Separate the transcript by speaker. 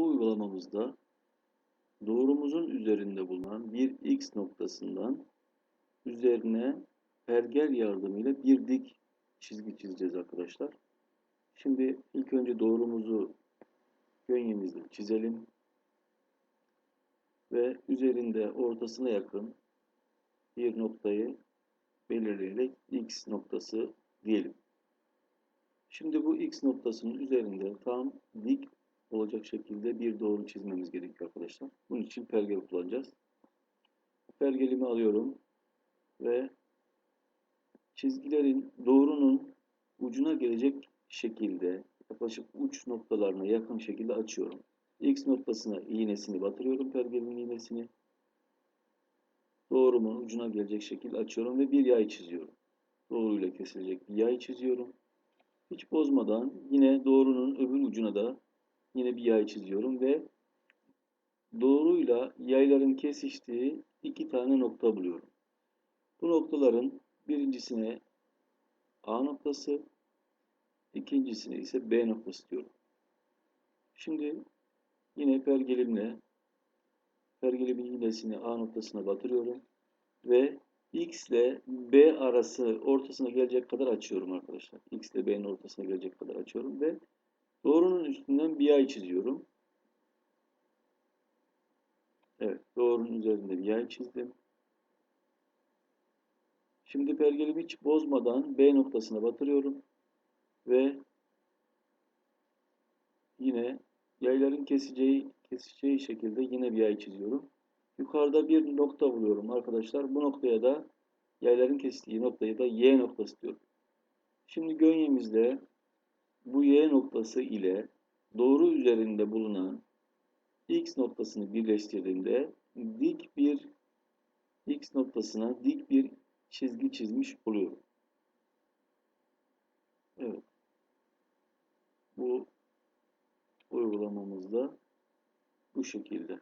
Speaker 1: bu uygulamamızda doğrumuzun üzerinde bulunan bir x noktasından üzerine pergel yardımıyla bir dik çizgi çizeceğiz arkadaşlar. Şimdi ilk önce doğrumuzu gönyemizle çizelim ve üzerinde ortasına yakın bir noktayı belirleyerek x noktası diyelim. Şimdi bu x noktasının üzerinde tam dik olacak şekilde bir doğru çizmemiz gerekiyor arkadaşlar. Bunun için pergel kullanacağız. Pergelimi alıyorum ve çizgilerin doğrunun ucuna gelecek şekilde yaklaşık uç noktalarına yakın şekilde açıyorum. X noktasına iğnesini batırıyorum pergelin iğnesini. Doğrumun ucuna gelecek şekilde açıyorum ve bir yay çiziyorum. Doğruyla kesilecek bir yay çiziyorum. Hiç bozmadan yine doğrunun öbür ucuna da yine bir yay çiziyorum ve doğruyla yayların kesiştiği iki tane nokta buluyorum. Bu noktaların birincisine A noktası, ikincisine ise B noktası diyorum. Şimdi yine pergelimle pergelimin iğnesini A noktasına batırıyorum ve X ile B arası ortasına gelecek kadar açıyorum arkadaşlar. X ile B'nin ortasına gelecek kadar açıyorum ve doğrunun üstünden bir yay çiziyorum. Evet, doğrunun üzerinde bir yay çizdim. Şimdi pergelimi hiç bozmadan B noktasına batırıyorum ve yine yayların keseceği keseceği şekilde yine bir yay çiziyorum. Yukarıda bir nokta buluyorum arkadaşlar. Bu noktaya da yayların kestiği noktaya da Y noktası diyorum. Şimdi gönyemizde bu Y noktası ile doğru üzerinde bulunan X noktasını birleştirdiğimde dik bir X noktasına dik bir çizgi çizmiş oluyorum. Evet. Bu uygulamamızda bu şekilde.